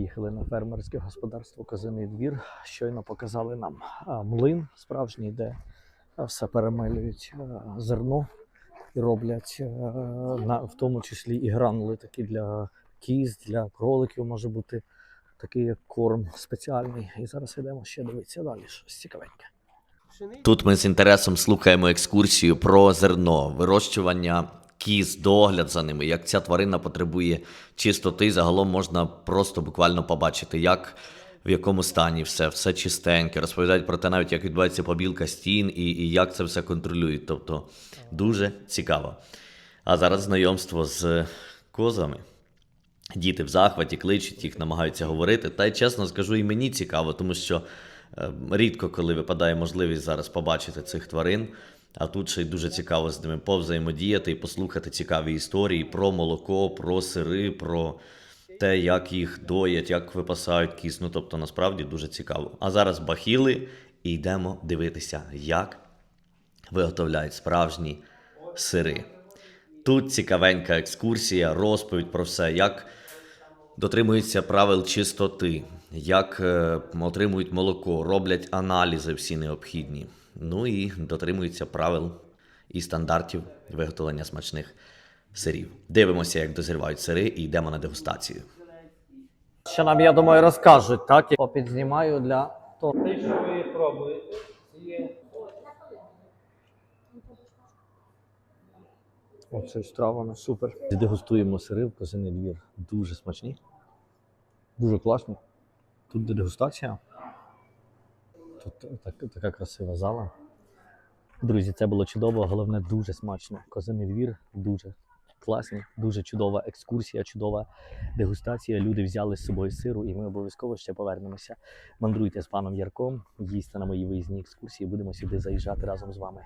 приїхали на фермерське господарство Козиний двір. Щойно показали нам млин справжній, де все перемелюють зерно і роблять на, в тому числі і гранули такі для кіз, для кроликів може бути такий як корм спеціальний. І зараз йдемо ще дивитися далі. Щось цікавеньке. Тут ми з інтересом слухаємо екскурсію про зерно, вирощування кіз, догляд за ними, як ця тварина потребує чистоти. Загалом можна просто буквально побачити, як в якому стані все, все чистеньке. Розповідають про те, навіть як відбувається побілка стін і, і як це все контролюють. Тобто дуже цікаво. А зараз знайомство з козами. Діти в захваті кличуть їх, намагаються говорити. Та й чесно скажу, і мені цікаво, тому що е, рідко коли випадає можливість зараз побачити цих тварин. А тут ще й дуже цікаво з ними повзаємодіяти і послухати цікаві історії про молоко, про сири, про те, як їх доять, як випасають. Ну тобто, насправді дуже цікаво. А зараз бахіли і йдемо дивитися, як виготовляють справжні сири. Тут цікавенька екскурсія, розповідь про все, як дотримуються правил чистоти, як е, отримують молоко, роблять аналізи всі необхідні. Ну і дотримуються правил і стандартів виготовлення смачних сирів. Дивимося, як дозрівають сири, і йдемо на дегустацію. Ще нам, я думаю, розкажуть, так? Я підзнімаю для того. Те, що ви пробуєте, є Оце страва ну, супер. Дегустуємо сири в Козиний двір. Дуже смачні. Дуже класні. Тут дегустація. Тут так, така красива зала. Друзі, це було чудово, головне дуже смачно. Козиний двір дуже класний, дуже чудова екскурсія, чудова дегустація. Люди взяли з собою сиру, і ми обов'язково ще повернемося. Мандруйте з паном Ярком, їсти на моїй виїзні екскурсії. Будемо сюди заїжджати разом з вами.